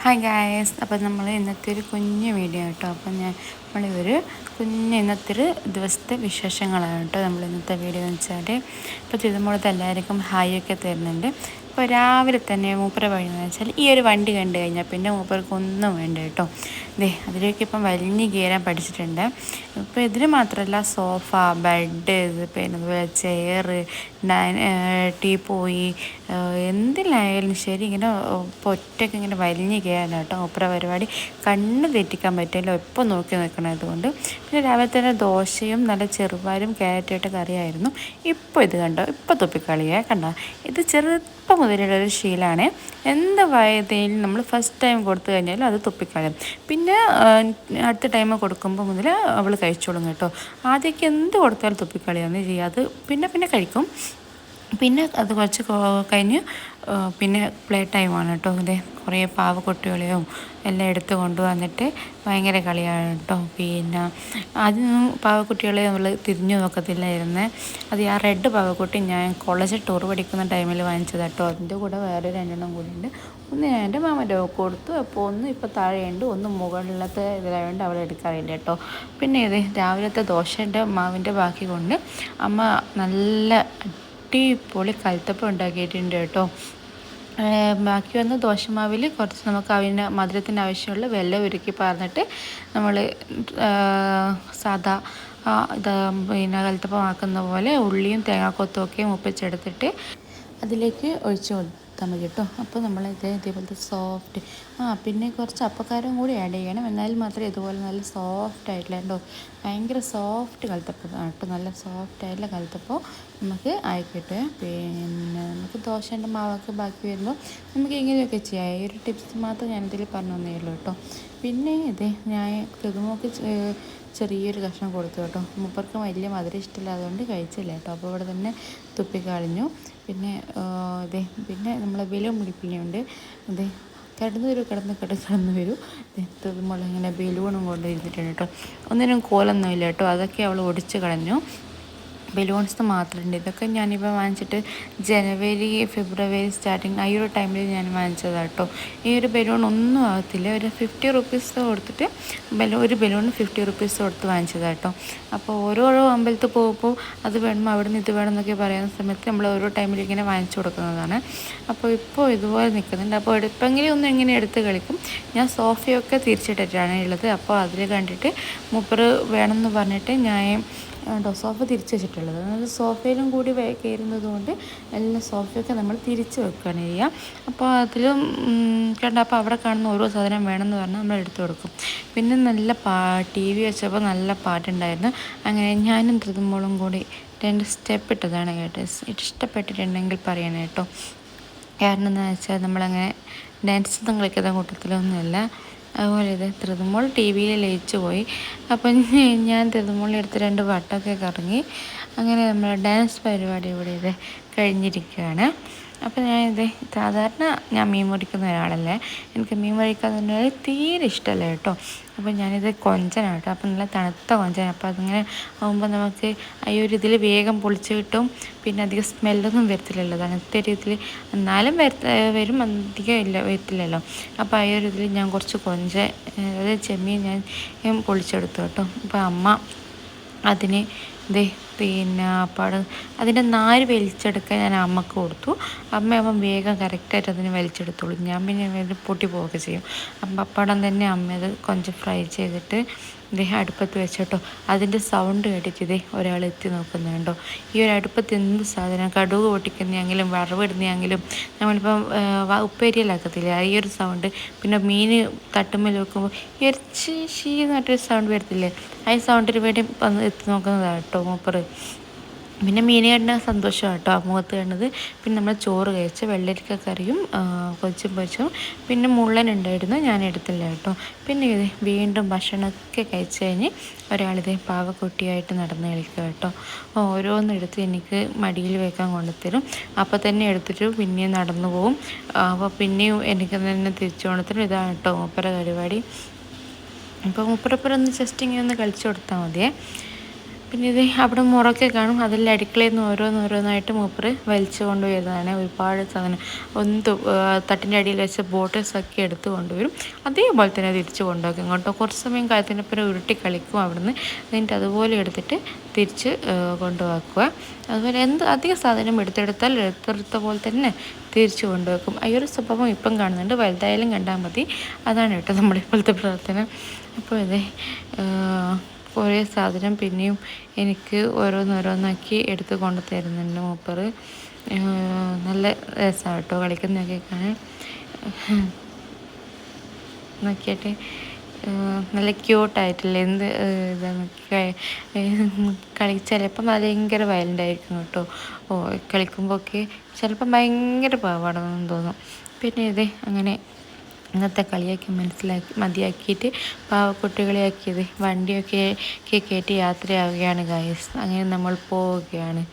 Hi guys അപ്പം നമ്മൾ ഇന്നത്തെ ഒരു കുഞ്ഞു വീഡിയോ കേട്ടോ അപ്പം ഞാൻ നമ്മളൊരു കുഞ്ഞ് ഇന്നത്തെ ഒരു ദിവസത്തെ വിശേഷങ്ങളാണ് കേട്ടോ നമ്മൾ ഇന്നത്തെ വീഡിയോ എന്ന് വെച്ചാൽ ഇപ്പോൾ തിരുമോളത്ത് എല്ലാവർക്കും ഹായ് ഒക്കെ തരുന്നുണ്ട്. ഇപ്പോൾ രാവിലെ തന്നെ മൂപ്പര എന്ന് വെച്ചാൽ ഈ ഒരു വണ്ടി കണ്ടു കഴിഞ്ഞാൽ പിന്നെ മൂപ്പർക്കൊന്നും വേണ്ട കേട്ടോ. ദേ അതിലേക്ക് ഇപ്പം വലിഞ്ഞ് കയറാൻ പഠിച്ചിട്ടുണ്ട്. ഇപ്പോൾ ഇതിന് മാത്രമല്ല സോഫ ബെഡ് പിന്നെ അതുപോലെ ചെയർ ടീ പോയി എന്തിലായാലും ശരി ഇങ്ങനെ ഒറ്റയ്ക്ക് ഇങ്ങനെ വലിഞ്ഞ് കയറാൻ കേട്ടോ ഒപ്പര പരിപാടി. കണ്ണ് തെറ്റിക്കാൻ പറ്റില്ല എപ്പോൾ നോക്കി നിൽക്കണത് കൊണ്ട്. പിന്നെ രാവിലെ തന്നെ ദോശയും നല്ല ചെറുപാരും കയറ്റിയിട്ട് കറിയായിരുന്നു. ഇപ്പോൾ ഇത് കണ്ടോ ഇപ്പോൾ തുപ്പിക്കളിയേ കണ്ടോ? ഇത് ചെറുപ്പം മുതലുള്ള ഒരു ശീലമാണ്. എന്ത് വയതയിലും നമ്മൾ ഫസ്റ്റ് ടൈം കൊടുത്തു കഴിഞ്ഞാലും അത് തുപ്പിക്കളയും. പിന്നെ അടുത്ത ടൈം കൊടുക്കുമ്പോൾ മുതൽ അവൾ കഴിച്ചോളും കേട്ടോ. ആദ്യമൊക്കെ എന്ത് കൊടുത്താലും തുപ്പിക്കളിയാണ് ചെയ്യുക. അത് പിന്നെ പിന്നെ കഴിക്കും. പിന്നെ അത് കുറച്ച് കഴിഞ്ഞ് പിന്നെ പ്ലേ ടൈമാണ് കേട്ടോ ഇതേ. കുറേ പാവക്കുട്ടികളെയും എല്ലാം എടുത്ത് കൊണ്ടുവന്നിട്ട് ഭയങ്കര കളിയാണ് കേട്ടോ പിന്നെ അതിനൊന്നും പാവക്കുട്ടികളെ നമ്മൾ തിരിഞ്ഞു നോക്കത്തില്ലായിരുന്നു. അത് ആ റെഡ് പാവക്കുട്ടി ഞാൻ കോളേജ് ടൂർ പഠിക്കുന്ന ടൈമിൽ വാങ്ങിച്ചത് കേട്ടോ അതിന്റെ കൂടെ വേറെ രണ്ടെണ്ണം കൂടി ഉണ്ട്. ഒന്ന് ഞാൻ എന്റെ മാമന്റെ കൊടുത്തു. അപ്പോൾ ഒന്ന് ഇപ്പോൾ താഴെയുണ്ട്. ഒന്ന് മുകളിലത്തെ ഇതിലായതുകൊണ്ട് അവൾ എടുക്കാറില്ല കേട്ടോ പിന്നെ ഇത് രാവിലത്തെ ദോശന്റെ മാവിന്റെ ബാക്കി കൊണ്ട് അമ്മ നല്ല അടിപൊളി കൽത്തപ്പം ഉണ്ടാക്കിയിട്ടുണ്ട് കേട്ടോ. ബാക്കി വന്ന ദോശമാവിൽ കുറച്ച് നമുക്ക് അതിന് മധുരത്തിന് ആവശ്യമുള്ള വെള്ളം ഉരുക്കി പറഞ്ഞിട്ട് നമ്മൾ സാദാ ഇത് പിന്നെ കൽത്തപ്പമാക്കുന്ന പോലെ ഉള്ളിയും തേങ്ങാക്കൊത്തും ഒക്കെ മുപ്പിച്ചെടുത്തിട്ട് അതിലേക്ക് ഒഴിച്ചു കൊടുത്താൽ മതി കേട്ടോ. അപ്പോൾ നമ്മൾ ഇതേ ഇതേപോലത്തെ സോഫ്റ്റ് ആ പിന്നെ കുറച്ച് അപ്പക്കാരം കൂടി ആഡ് ചെയ്യണം. എന്നാൽ മാത്രമേ ഇതുപോലെ നല്ല സോഫ്റ്റ് ആയിട്ടുള്ള കേട്ടോ ഭയങ്കര സോഫ്റ്റ് കലത്തപ്പം കേട്ടോ. നല്ല സോഫ്റ്റ് ആയിട്ടുള്ള കലത്തപ്പോൾ നമുക്ക് ആയിക്കോട്ടെ. പിന്നെ നമുക്ക് ദോശേന്റെ മാവൊക്കെ ബാക്കി വരുമ്പോൾ നമുക്ക് ഇങ്ങനെയൊക്കെ ചെയ്യാം. ഈ ഒരു ടിപ്സ് മാത്രം ഞാനിതിൽ പറഞ്ഞു തന്നേ ഉള്ളൂ കേട്ടോ. പിന്നെ ഇതേ ഞാൻ കൃതുമൊക്കെ ചെറിയൊരു കഷ്ണം കൊടുത്തു കേട്ടോ. മുപ്പർക്ക് വലിയ മധുരം ഇഷ്ടമില്ലാതുകൊണ്ട് കഴിച്ചില്ല കേട്ടോ. അപ്പോൾ ഇവിടെ തന്നെ തുപ്പിക്കളഞ്ഞു പിന്നെ ഇതേ പിന്നെ നമ്മൾ വില മുടിപ്പിനുണ്ട് ഇതേ കിടന്ന് വരും കിടന്ന് കിടന്ന് കിടന്ന് വരും. നമ്മളിങ്ങനെ ബലൂണും കൊണ്ടിരുന്നിട്ടുണ്ട് കേട്ടോ. ഒന്നിനും കോലൊന്നുമില്ല കേട്ടോ. അതൊക്കെ അവൾ ഒടിച്ച് കളഞ്ഞു. ബലൂൺസ് മാത്രമുണ്ട്. ഇതൊക്കെ ഞാനിപ്പോൾ വാങ്ങിച്ചിട്ട് ജനുവരി ഫെബ്രുവരി സ്റ്റാർട്ടിങ് ആ ഒരു ടൈമിൽ ഞാൻ വാങ്ങിച്ചതാണ് കേട്ടോ ഈ ഒരു ബലൂൺ ഒന്നും ആകത്തില്ല ഒരു ഫിഫ്റ്റി റുപ്പീസ് കൊടുത്തിട്ട് ബലൂ ഒരു ബലൂൺ ഫിഫ്റ്റി റുപ്പീസ് കൊടുത്ത് വാങ്ങിച്ചതാണ് കേട്ടോ അപ്പോൾ ഓരോരോ അമ്പലത്തിൽ പോകുമ്പോൾ അത് വേണം അവിടെ നിന്ന് ഇത് വേണം എന്നൊക്കെ പറയുന്ന സമയത്ത് നമ്മൾ ഓരോ ടൈമിൽ ഇങ്ങനെ വാങ്ങിച്ചു കൊടുക്കുന്നതാണ്. അപ്പോൾ ഇപ്പോൾ ഇതുപോലെ നിൽക്കുന്നുണ്ട് അപ്പോൾ എടുപ്പെങ്കിലും ഒന്നും ഇങ്ങനെ എടുത്ത് കളിക്കും. ഞാൻ സോഫയൊക്കെ തിരിച്ചിട്ടിട്ടാണ് ഉള്ളത്. അപ്പോൾ അതിൽ കണ്ടിട്ട് മുപ്പർ വേണമെന്ന് പറഞ്ഞിട്ട് ഞാൻ കേട്ടോ സോഫ തിരിച്ച് വെച്ചിട്ടുള്ളത്. അതായത് സോഫയിലും കൂടി കയറുന്നത് കൊണ്ട് എല്ലാ സോഫയൊക്കെ നമ്മൾ തിരിച്ച് വെക്കുകയാണ് ചെയ്യുക. അപ്പോൾ അതിലും കണ്ട? അപ്പോൾ അവിടെ കാണുന്ന ഓരോ സാധനം വേണമെന്ന് പറഞ്ഞാൽ നമ്മൾ എടുത്തു കൊടുക്കും. പിന്നെ നല്ല പാ ടി വി വെച്ചപ്പോൾ നല്ല പാട്ടുണ്ടായിരുന്നു. അങ്ങനെ ഞാനും ധൃതുമ്പോളും കൂടി രണ്ട് സ്റ്റെപ്പ് ഇട്ടതാണ് കേട്ടോ. ഇഷ്ടപ്പെട്ടിട്ടുണ്ടെങ്കിൽ പറയണേ കേട്ടോ. കാരണം എന്താണെന്ന് വെച്ചാൽ നമ്മളങ്ങനെ ഡാൻസ് കളിക്കുന്ന കൂട്ടത്തിലൊന്നുമല്ല. അതുപോലെ ഇത് തൃതുമോൾ ടി വിയിൽ ലയിച്ചു പോയി. അപ്പം ഞാൻ തൃതുമോളെടുത്ത് രണ്ട് വട്ടമൊക്കെ കറങ്ങി. അങ്ങനെ നമ്മൾ ഡാൻസ് പരിപാടി ഇവിടെ ഇത് കഴിഞ്ഞിരിക്കുകയാണ്. അപ്പോൾ ഇത് സാധാരണ ഞാൻ മീൻ മുറിക്കുന്ന ഒരാളല്ലേ. എനിക്ക് മീൻ മുറിക്കാൻ തീരെ ഇഷ്ടമല്ല കേട്ടോ. അപ്പോൾ ഞാനിത് കൊഞ്ചനാണ് കേട്ടോ. അപ്പോൾ നല്ല തണുത്ത കൊഞ്ചന അപ്പോൾ അതിങ്ങനെ ആകുമ്പോൾ നമുക്ക് ഈ ഒരു ഇതിൽ വേഗം പൊളിച്ച് കിട്ടും. പിന്നെ അധികം സ്മെല്ലൊന്നും വരത്തില്ലല്ലോ. തണുത്ത ഒരു ഇതിൽ എന്നാലും വരത്ത വരും അധികം ഇല്ല വരത്തില്ലല്ലോ. അപ്പോൾ ആ ഒരു ഇതിൽ ഞാൻ കുറച്ച് കൊഞ്ച അതായത് ചെമ്മീൻ ഞാൻ പൊളിച്ചെടുത്തു കേട്ടോ. അപ്പോൾ അമ്മ അതിന് ദേ പിന്നെ പടം അതിന്റെ നാര് വലിച്ചെടുക്കാൻ ഞാൻ അമ്മയ്ക്ക് കൊടുത്തു. അമ്മയാകുമ്പം വേഗം കറക്റ്റായിട്ട് അതിന് വലിച്ചെടുത്തോളൂ. ഞാൻ പിന്നെ പൊട്ടി പോവുകയൊക്കെ ചെയ്യും. അപ്പം പപ്പടം തന്നെ അമ്മ അത് కొంచెం ഫ്രൈ ചെയ്തിട്ട് ഇതേ അടുപ്പത്ത് വെച്ചോട്ടോ. അതിന്റെ സൗണ്ട് കേട്ടിട്ട് ഇതേ ഒരാൾ എത്തി നോക്കുന്നുണ്ടോ ഈ ഒരു അടുപ്പത്ത് എന്ത് സാധനം? കടുക് പൊട്ടിക്കുന്നതെങ്കിലും വറവിടുന്നതെങ്കിലും നമ്മളിപ്പം ഉപ്പേരിയിലാക്കത്തില്ല? ഈ ഒരു സൗണ്ട് പിന്നെ മീൻ തട്ടുമ്മൽ വെക്കുമ്പോൾ ഇറച്ചി ഷീ എന്നിട്ടൊരു സൗണ്ട് വരത്തില്ലേ? ആ സൗണ്ടിന് വേണ്ടി വന്ന് എത്തി നോക്കുന്നതാണ് കേട്ടോ മൂപ്പർ പിന്നെ മീൻ കണ്ട സന്തോഷമാണ് കേട്ടോ മുഖത്ത് കണ്ടത്. പിന്നെ നമ്മൾ ചോറ് കഴിച്ച് വെള്ളരിക്ക കറിയും കൊച്ചും പൊച്ചും പിന്നെ മുള്ളൻ ഉണ്ടായിരുന്നു ഞാൻ എടുത്തില്ല കേട്ടോ. പിന്നെ ഇത് വീണ്ടും ഭക്ഷണമൊക്കെ കഴിച്ച് കഴിഞ്ഞ് ഒരാളിത് പാവക്കുട്ടിയായിട്ട് നടന്ന് കളിക്കുക കേട്ടോ. ഓരോന്നും എടുത്ത് എനിക്ക് മടിയിൽ വെക്കാൻ കൊണ്ടുത്തരും. അപ്പോൾ തന്നെ എടുത്തിട്ട് പിന്നെയും നടന്നു പോവും. അപ്പോൾ പിന്നെയും എനിക്ക് തന്നെ തിരിച്ചു കൊണ്ടുത്തരും. ഇതാണ് കേട്ടോ മൂപ്പര പരിപാടി. അപ്പോൾ മൂപ്പരപ്പുറം ഒന്ന് ജസ്റ്റ് ഇങ്ങനെ ഒന്ന് കളിച്ചു കൊടുത്താൽ മതിയേ. പിന്നെ ഇത് അവിടെ മുറൊക്കെ കാണും. അതിൽ അടുക്കളയിൽ നിന്ന് ഓരോന്നോരോന്നായിട്ട് മൂപ്പർ വലിച്ചു കൊണ്ടുവരുന്നതാണ്. ഒരുപാട് സാധനം. ഒന്ന് തട്ടിന്റെ അടിയിൽ വെച്ച ബോട്ടിൽസൊക്കെ എടുത്ത് കൊണ്ടുവരും. അതേപോലെ തന്നെ തിരിച്ച് കൊണ്ടുവയ്ക്കും ഇങ്ങോട്ടോ കുറച്ച് സമയം കാലത്തിനപ്പുറം ഉരുട്ടി കളിക്കും അവിടുന്ന്. എന്നിട്ട് അതുപോലെ എടുത്തിട്ട് തിരിച്ച് കൊണ്ടുപോക്കുക അതുപോലെ എന്ത് അധിക സാധനം എടുത്തെടുത്താൽ എടുത്തെടുത്ത പോലെ തന്നെ തിരിച്ചു കൊണ്ടുവെക്കും. ഈ ഒരു സ്വഭാവം ഇപ്പം കാണുന്നുണ്ട്. വലുതായാലും കണ്ടാൽ മതി. അതാണ് കേട്ടോ നമ്മുടെ ഇപ്പോഴത്തെ പ്രവർത്തനം അപ്പോൾ ഇതേ കുറേ സാധനം പിന്നെയും എനിക്ക് ഓരോന്നോരോന്നാക്കി എടുത്ത് കൊണ്ട് തരുന്നുണ്ട് മൂപ്പർ നല്ല രസമാണ് കേട്ടോ കളിക്കുന്നതൊക്കെ കാണാൻ. നോക്കിയിട്ട്. നല്ല ക്യൂട്ടായിട്ടില്ല? എന്ത് ഇതാണ് കളി ചിലപ്പം ഭയങ്കര വയലന്റ് ആയിരിക്കും കേട്ടോ. ഓ കളിക്കുമ്പോഴൊക്കെ ചിലപ്പം ഭയങ്കര പാവാണെന്ന് തോന്നും. പിന്നെ ഇത് അങ്ങനെ ഇന്നത്തെ കളിയൊക്കെ മനസ്സിലാക്കി മതിയാക്കിയിട്ട് പാവക്കുട്ടികളെയാക്കിയത്. വണ്ടിയൊക്കെ കയറ്റി യാത്രയാവുകയാണ് ഗായസ് അങ്ങനെ നമ്മൾ പോവുകയാണ്.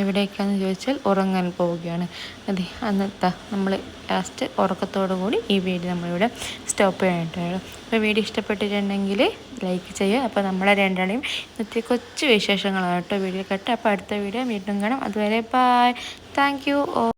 എവിടേക്കാണെന്ന് ചോദിച്ചാൽ ഉറങ്ങാൻ പോവുകയാണ്. അതെ അന്നത്തെ നമ്മൾ ലാസ്റ്റ് ഉറക്കത്തോടു കൂടി ഈ വീഡിയോ നമ്മളിവിടെ സ്റ്റോപ്പ് ചെയ്യാനായിട്ടാണ്. അപ്പോൾ വീഡിയോ ഇഷ്ടപ്പെട്ടിട്ടുണ്ടെങ്കിൽ ലൈക്ക് ചെയ്യുക. അപ്പോൾ നമ്മളെ രണ്ടാളെയും ഇന്നത്തെ കൊച്ചു വിശേഷങ്ങളാണ് കേട്ടോ. വീഡിയോ കേട്ടോ. അപ്പോൾ അടുത്ത വീഡിയോ വീണ്ടും കാണാം. അതുവരെ ബായ് താങ്ക് യു